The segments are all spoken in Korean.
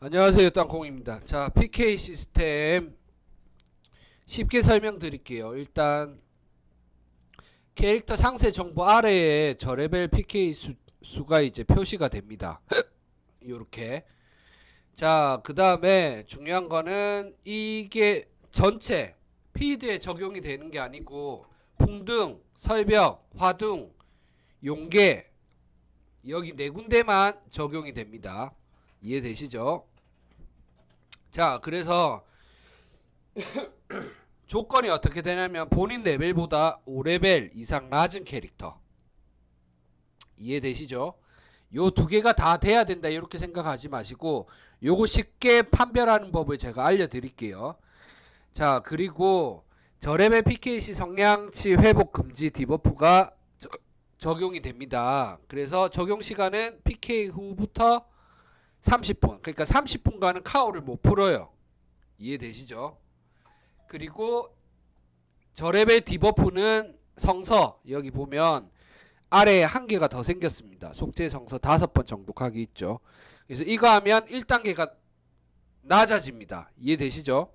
안녕하세요 땅콩입니다. 자 PK 시스템 쉽게 설명드릴게요. 일단 캐릭터 상세 정보 아래에 저레벨 PK 수, 수가 이제 표시가 됩니다. 요렇게. 자그 다음에 중요한 거는 이게 전체 피드에 적용이 되는 게 아니고 풍등, 설벽, 화둥, 용계 여기 네 군데만 적용이 됩니다 이해되시죠? 자, 그래서 조건이 어떻게 되냐면 본인 레벨보다 5레벨 이상 낮은 캐릭터. 이해되시죠? 요 두 개가 다 돼야 된다 이렇게 생각하지 마시고 요거 쉽게 판별하는 법을 제가 알려드릴게요. 자, 그리고 저레벨 PKC 성량치 회복 금지 디버프가 저- 적용이 됩니다. 그래서 적용 시간은 PK 후부터 30분. 그러니까 30분간은 카오를 못 풀어요. 이해되시죠? 그리고 저레벨 디버프는 성서 여기 보면 아래에 한 개가 더 생겼습니다. 속죄 성서 다섯 번 각이 있죠. 그래서 이거 하면 1단계가 낮아집니다. 이해되시죠?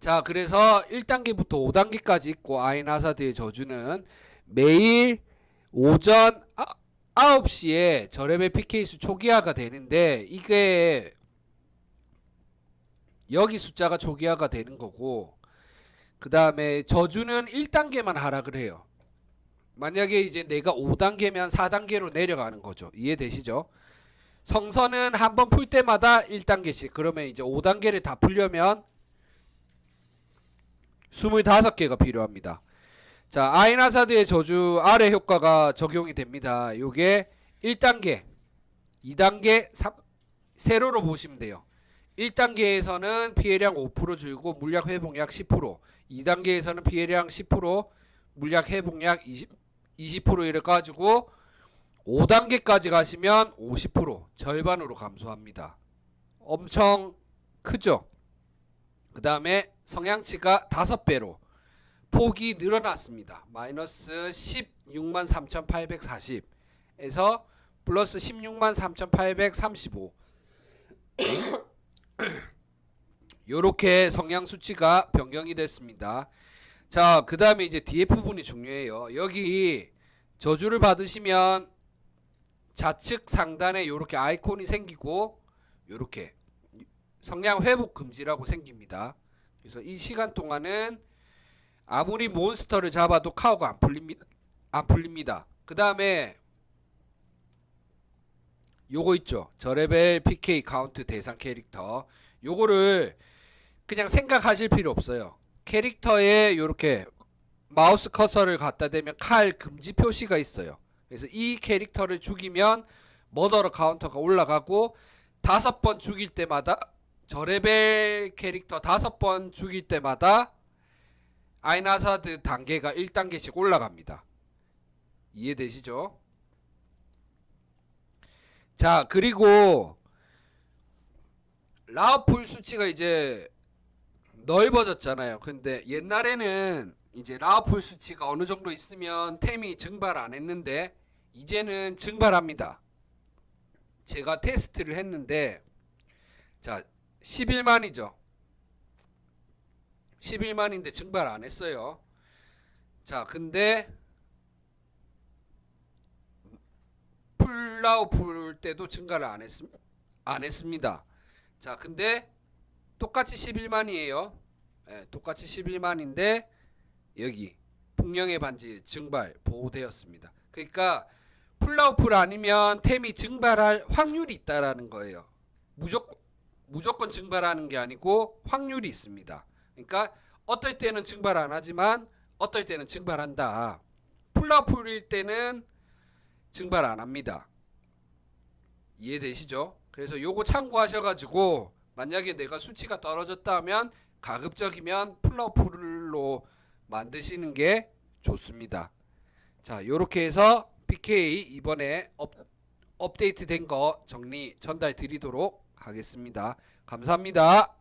자, 그래서 1단계부터 5단계까지 있고 아인 하사드의 저주는 매일 오전 아, 9시에 저레벨 PK수 초기화가 되는데 이게 여기 숫자가 초기화가 되는 거고 그 다음에 저주는 1단계만 하락을 해요. 만약에 이제 내가 5단계면 4단계로 내려가는 거죠. 이해되시죠? 성선은 한 번 풀 때마다 1단계씩 그러면 이제 5단계를 다 풀려면 25개가 필요합니다. 자, 아인하사드의 저주 아래 효과가 적용이 됩니다. 요게 1단계, 2단계, 3, 세로로 보시면 돼요. 1단계에서는 피해량 5% 줄고 물약 회복약 10%, 2단계에서는 피해량 10%, 물약 회복약 20, 20% 이래 가지고 5단계까지 가시면 50% 절반으로 감소합니다. 엄청 크죠? 그 다음에 성향치가 5배로 폭이 늘어났습니다. 마이너스 16만 3,840에서 플러스 16만 3,835 요렇게 성향 수치가 변경이 됐습니다. 자, 그 다음에 이제 DF 부분이 중요해요. 여기 저주를 받으시면 좌측 상단에 요렇게 아이콘이 생기고 요렇게 성량 회복 금지라고 생깁니다. 그래서 이 시간 동안은 아무리 몬스터를 잡아도 카오가 안 풀립니다. 안 풀립니다. 그 다음에 요거 있죠. 저레벨 PK 카운트 대상 캐릭터. 요거를 그냥 생각하실 필요 없어요. 캐릭터에 요렇게 마우스 커서를 갖다 대면 칼 금지 표시가 있어요. 그래서 이 캐릭터를 죽이면 머더러 카운터가 올라가고 다섯 번 죽일 때마다 저레벨 캐릭터 다섯 번 죽일 때마다 아이나사드 단계가 1단계씩 올라갑니다. 이해되시죠? 자, 그리고 라우풀 수치가 이제 넓어졌잖아요. 근데 옛날에는 이제 라우풀 수치가 어느 정도 있으면 템이 증발 안 했는데 이제는 증발합니다. 제가 테스트를 했는데 자, 11만이죠. 11만인데 증발 안 했어요. 자, 근데 풀라우 풀 때도 증가를 안, 했, 안 했습니다. 자, 근데 똑같이 11만이에요. 예, 똑같이 11만인데 여기 풍령의 반지 증발 보호되었습니다. 그러니까 풀라우 풀 아니면 템이 증발할 확률이 있다라는 거예요. 무조건 무조건 증발하는 게 아니고 확률이 있습니다. 그러니까 어떨 때는 증발 안 하지만 어떨 때는 증발한다. 풀라풀일 때는 증발 안 합니다. 이해되시죠? 그래서 요거 참고하셔가지고 만약에 내가 수치가 떨어졌다 하면 가급적이면 풀라풀로 만드시는 게 좋습니다. 자, 요렇게 해서 PK 이번에 업, 업데이트 된 거 정리 전달 드리도록 하겠습니다. 감사합니다.